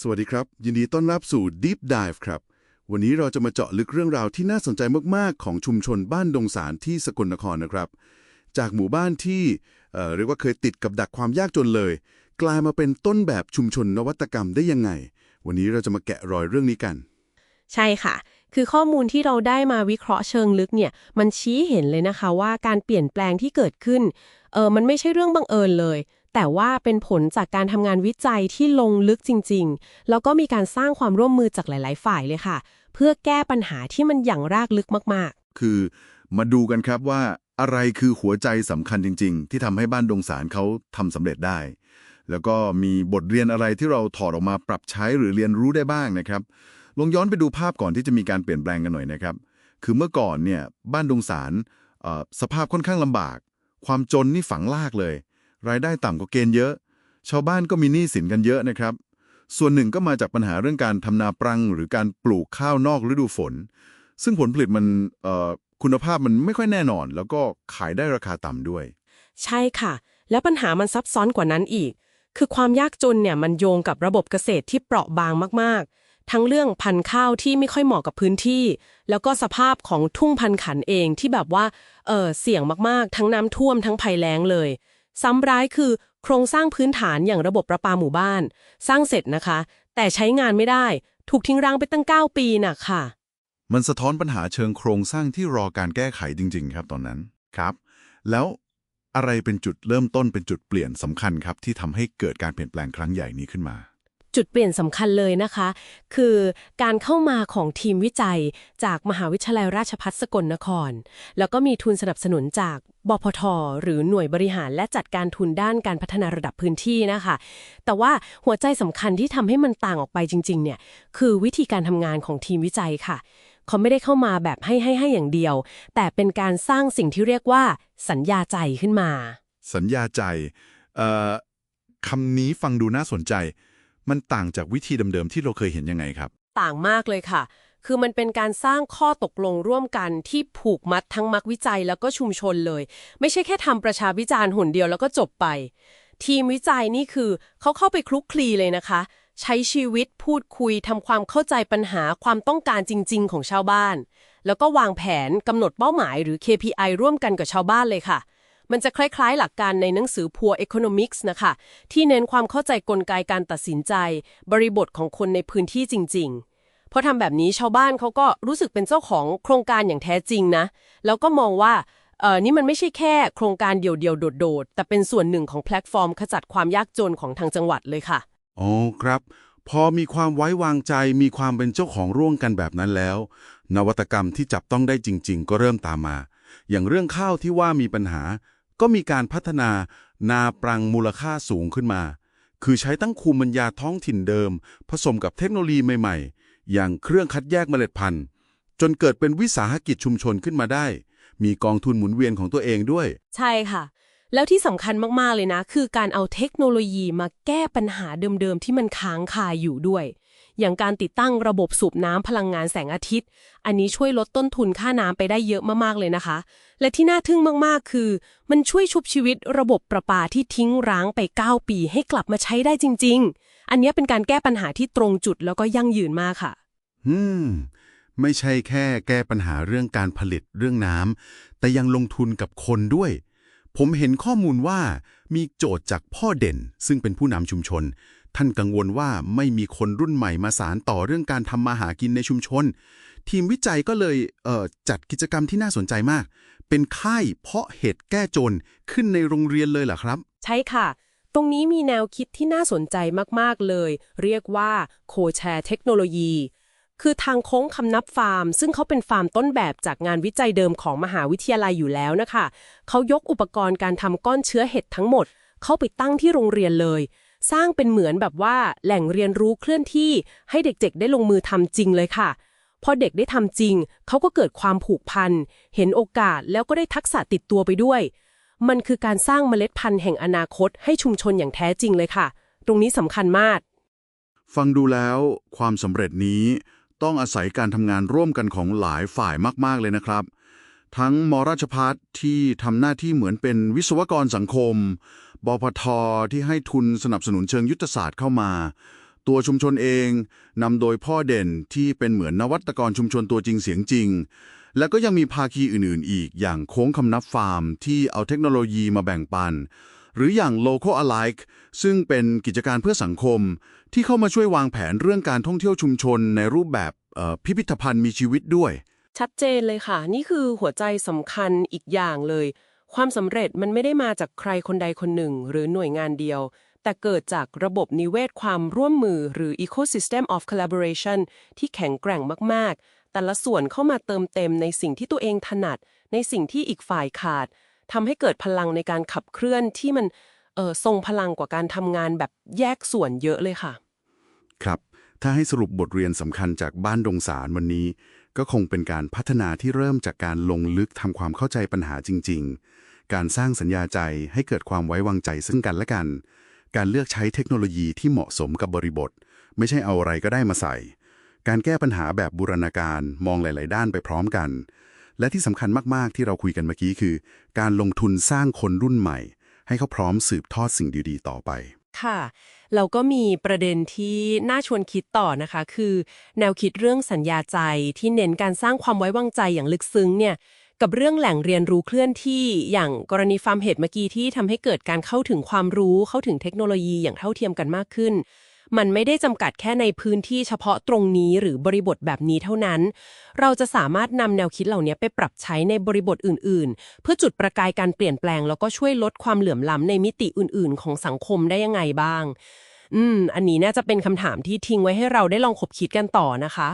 สวัสดีครับ ยินดีต้อนรับสู่ Deep Dive ครับ วันนี้เราจะมาเจาะลึกเรื่องราวที่น่าสนใจมาก ๆ ของชุมชนบ้านดงสารที่สกลนครนะครับ จากหมู่บ้านที่เอ่อเรียกว่าเคยติดกับดักความยากจนเลย กลายมาเป็นต้นแบบชุมชนนวัตกรรมได้ยังไง วันนี้เราจะมาแกะรอยเรื่องนี้กัน ใช่ค่ะ คือข้อมูลที่เราได้มาวิเคราะห์เชิงลึกเนี่ย มันชี้เห็นเลยนะคะว่าการเปลี่ยนแปลงที่เกิดขึ้น เออมันไม่ใช่เรื่องบังเอิญเลย แต่ว่าเป็นผลจากการทำงานวิจัยที่ลงลึกจริง ๆ แล้วก็มีการสร้างความร่วมมือจากหลาย ๆ ฝ่ายเลยค่ะ เพื่อแก้ปัญหาที่มันอย่างรากลึกมากๆ คือมาดูกันครับว่าอะไรคือหัวใจสำคัญจริง ๆ ที่ทำให้บ้านดงสารเขาทำสำเร็จได้ แล้วก็มีบทเรียนอะไรที่เราถอดออกมาปรับใช้หรือเรียนรู้ได้บ้างนะครับ ลองย้อนไปดูภาพก่อนที่จะมีการเปลี่ยนแปลงกันหน่อยนะครับ คือเมื่อก่อนเนี่ยบ้านดงสารสภาพค่อนข้างลำบาก ความจนนี่ฝังลากเลย รายได้ต่ำกว่าเกณฑ์เยอะ ชาวบ้านก็มีหนี้สินกันเยอะนะครับ ส่วนหนึ่งก็มาจากปัญหาเรื่องการทำนาปรัง หรือการปลูกข้าวนอกฤดูฝน ซึ่งผลผลิตมันเอ่อคุณภาพมันไม่ค่อยแน่นอน แล้วก็ขายได้ราคาต่ำด้วย ใช่ค่ะ แล้วปัญหามันซับซ้อนกว่านั้นอีก คือความยากจนเนี่ยมันโยงกับระบบเกษตรที่เปราะบางมากๆ ทั้งเรื่องพันธุ์ข้าวที่ไม่ค่อยเหมาะกับพื้นที่ แล้วก็สภาพของทุ่งพันธุ์ขันเองที่แบบว่าเออเสี่ยงมากๆ ทั้งน้ำท่วมทั้งภัยแล้งเลย ซ้ำร้ายคือ โครงสร้างพื้นฐานอย่างระบบประปาหมู่บ้าน สร้างเสร็จนะคะ แต่ใช้งานไม่ได้ ถูกทิ้งร้างไปตั้ง 9 ปีน่ะค่ะ มันสะท้อนปัญหาเชิงโครงสร้างที่รอการแก้ไขจริง ๆ ครับตอนนั้นครับ แล้วอะไรเป็นจุดเริ่มต้นเป็นจุดเปลี่ยนสำคัญครับที่ทำให้เกิดการเปลี่ยนแปลงครั้งใหญ่นี้ขึ้นมา จุดเปลี่ยนสำคัญเลยนะคะ คือการเข้ามาของทีมวิจัยจากมหาวิทยาลัยราชภัฏสกลนคร แล้วก็มีทุนสนับสนุนจากบพท หรือหน่วยบริหารและจัดการทุนด้านการพัฒนาระดับพื้นที่นะคะ แต่ว่าหัวใจสำคัญที่ทำให้มันต่างออกไปจริง ๆ เนี่ย คือวิธีการทำงานของทีมวิจัยค่ะเขาไม่ได้เข้ามาแบบให้ให้ให้อย่างเดียว แต่เป็นการสร้างสิ่งที่เรียกว่า สัญญาใจขึ้นมา สัญญาใจเอ่อคำนี้ฟังดูน่าสนใจ มันต่างจากวิธีเดิมๆที่เราเคยเห็นยังไงครับ ต่างมากเลยค่ะ คือมันเป็นการสร้างข้อตกลงร่วมกันที่ผูกมัดทั้งมักวิจัยแล้วก็ชุมชนเลย ไม่ใช่แค่ทำประชาวิจารณ์หนเดียวแล้วก็จบไป ทีมวิจัยนี่คือเขาเข้าไปคลุกคลีเลยนะคะ ใช้ชีวิตพูดคุยทำความเข้าใจปัญหาความต้องการจริง ๆ ของชาวบ้าน แล้วก็วางแผนกำหนดเป้าหมายหรือ KPI ร่วมกันกับชาวบ้านเลยค่ะ มันจะคล้ายๆ หลักการในหนังสือ Poor Economics นะคะ ที่เน้นความเข้าใจกลไกการตัดสินใจ บริบทของคนในพื้นที่จริง ๆ เพราะทำแบบนี้ชาวบ้านเขาก็รู้สึกเป็นเจ้าของโครงการอย่างแท้จริงนะ แล้วก็มองว่าเออนี่มันไม่ใช่แค่โครงการเดี่ยวๆ โดดๆ แต่เป็นส่วนหนึ่งของแพลตฟอร์มขจัดความยากจนของทางจังหวัดเลยค่ะ อ๋อครับ พอมีความไว้วางใจมีความเป็นเจ้าของร่วมกันแบบนั้นแล้ว นวัตกรรมที่จับต้องได้จริง ๆ ก็เริ่มตามมา อย่างเรื่องข้าวที่ว่ามีปัญหา ก็มีการพัฒนานาปรังมูลค่าสูงขึ้นมา คือใช้ตั้งภูมปัญญาท้องถิ่นเดิม ผสมกับเทคโนโลยีใหม่ๆ อย่างเครื่องคัดแยกเมล็ดพันธุ์ จนเกิดเป็นวิสาหกิจชุมชนขึ้นมาได้ มีกองทุนหมุนเวียนของตัวเองด้วย ใช่ค่ะ แล้วที่สำคัญมากๆเลยนะ คือการเอาเทคโนโลยีมาแก้ปัญหาเดิมๆที่มันค้างคาอยู่ด้วย อย่างการติดตั้งระบบสูบน้ำพลังงานแสงอาทิตย์ อันนี้ช่วยลดต้นทุนค่าน้ำไปได้เยอะมากๆเลยนะคะ และที่น่าทึ่งมากๆ คือ มันช่วยชุบชีวิตระบบประปาที่ทิ้งร้างไป 9 ปีให้กลับมาใช้ได้จริง ๆ อันนี้เป็นการแก้ปัญหาที่ตรงจุดแล้วก็ยั่งยืนมากค่ะ อืมไม่ใช่แค่แก้ปัญหาเรื่องการผลิตเรื่องน้ำแต่ยังลงทุนกับคนด้วย ผมเห็นข้อมูลว่ามีโจทย์จากพ่อเด่น ซึ่งเป็นผู้นำชุมชน ท่านกังวลว่าไม่มีคนรุ่นใหม่มาสารต่อเรื่องการทำมาหากินในชุมชน ทีมวิจัยก็เลยเจัดกิจกรรมที่น่าสนใจมาก เป็นค่ายเพาะเห็ดแก้จนขึ้นในโรงเรียนเลยเหรอครับ ใช่ค่ะ ตรงนี้มีแนวคิดที่น่าสนใจมากๆเลย เรียกว่าโคแชร์เทคโนโลยีคือทางโค้งคำนับฟาร์ม ซึ่งเขาเป็นฟาร์มต้นแบบจากงานวิจัยเดิมของมหาวิทยาลัยอยู่แล้วนะคะ เขายกอุปกรณ์การทำก้อนเชื้อเห็ดทั้งหมด เข้าไปตั้งที่โรงเรียนเลย สร้างเป็นเหมือนแบบว่าแหล่งเรียนรู้เคลื่อนที่ให้เด็กๆ ได้ลงมือทำจริงเลยค่ะ พอเด็กได้ทำจริง เขาก็เกิดความผูกพัน เห็นโอกาสแล้วก็ได้ทักษะติดตัวไปด้วย มันคือการสร้างเมล็ดพันธุ์แห่งอนาคตให้ชุมชนอย่างแท้จริงเลยค่ะ ตรงนี้สำคัญมาก ฟังดูแล้วความสำเร็จนี้ต้องอาศัยการทำงานร่วมกันของหลายฝ่ายมาก ๆ เลยนะครับ ทั้งมราชพัฒที่ทำหน้าที่เหมือนเป็นวิศวกรสังคม บพทที่ให้ทุนสนับสนุนเชิงยุทธศาสตร์เข้ามา ตัวชุมชนเองนำโดยพ่อเด่นที่เป็นเหมือนนวัตกรชุมชนตัวจริงเสียงจริง แล้วก็ยังมีภาคีอื่นๆ อีกอย่างโค้งคำนับฟาร์ม ที่เอาเทคโนโลยีมาแบ่งปัน หรืออย่าง Local Alike ซึ่งเป็นกิจการเพื่อสังคม ที่เข้ามาช่วยวางแผนเรื่องการท่องเที่ยวชุมชนในรูปแบบพิพิธภัณฑ์มีชีวิตด้วย ชัดเจนเลยค่ะ นี่คือหัวใจสำคัญอีกอย่างเลย ความสำเร็จมันไม่ได้มาจากใครคนใดคนหนึ่ง หรือหน่วยงานเดียว แต่เกิดจากระบบนิเวศความร่วมมือหรือ ecosystem of collaboration ที่แข็งแกร่งมาก ๆ แต่ละส่วนเข้ามาเติมเต็มในสิ่งที่ตัวเองถนัด ในสิ่งที่อีกฝ่ายขาดทำให้เกิดพลังในการขับเคลื่อนที่มันเออทรงพลังกว่าการทำงานแบบแยกส่วนเยอะเลยค่ะ ครับ ถ้าให้สรุปบทเรียนสำคัญจากบ้านดงสารวันนี้ ก็คงเป็นการพัฒนาที่เริ่มจากการลงลึกทำความเข้าใจปัญหาจริง ๆ การสร้างสัญญาใจให้เกิดความไว้วางใจซึ่งกันและกัน การเลือกใช้เทคโนโลยีที่เหมาะสมกับบริบท ไม่ใช่เอาอะไรก็ได้มาใส่ การแก้ปัญหาแบบบูรณาการมองหลาย ๆ ด้านไปพร้อมกัน และที่สำคัญมากๆที่เราคุยกันเมื่อกี้คือ การลงทุนสร้างคนรุ่นใหม่ ให้เขาพร้อมสืบทอดสิ่งดี ๆ ต่อไป ค่ะเราก็มีประเด็นที่น่าชวนคิดต่อนะคะ คือ แนวคิดเรื่องสัญญาใจที่เน้นการสร้างความไว้วางใจอย่างลึกซึ้งเนี่ยกับเรื่องแหล่งเรียนรู้เคลื่อนที่อย่างกรณีฟาร์มเห็ดเมื่อกี้ที่ทำให้เกิดการเข้าถึงความรู้เข้าถึงเทคโนโลยีอย่างเท่าเทียมกันมากขึ้น มันไม่ได้จำกัดแค่ในพื้นที่เฉพาะตรงนี้หรือบริบทแบบนี้เท่านั้น เราจะสามารถนำแนวคิดเหล่านี้ไปปรับใช้ในบริบทอื่น ๆ เพื่อจุดประกายการเปลี่ยนแปลง แล้วก็ช่วยลดความเหลื่อมล้ำในมิติอื่น ๆ ของสังคมได้ยังไงบ้าง อืม อันนี้น่าจะเป็นคำถามที่ทิ้งไว้ให้เราได้ลองคบคิดกันต่อนะคะ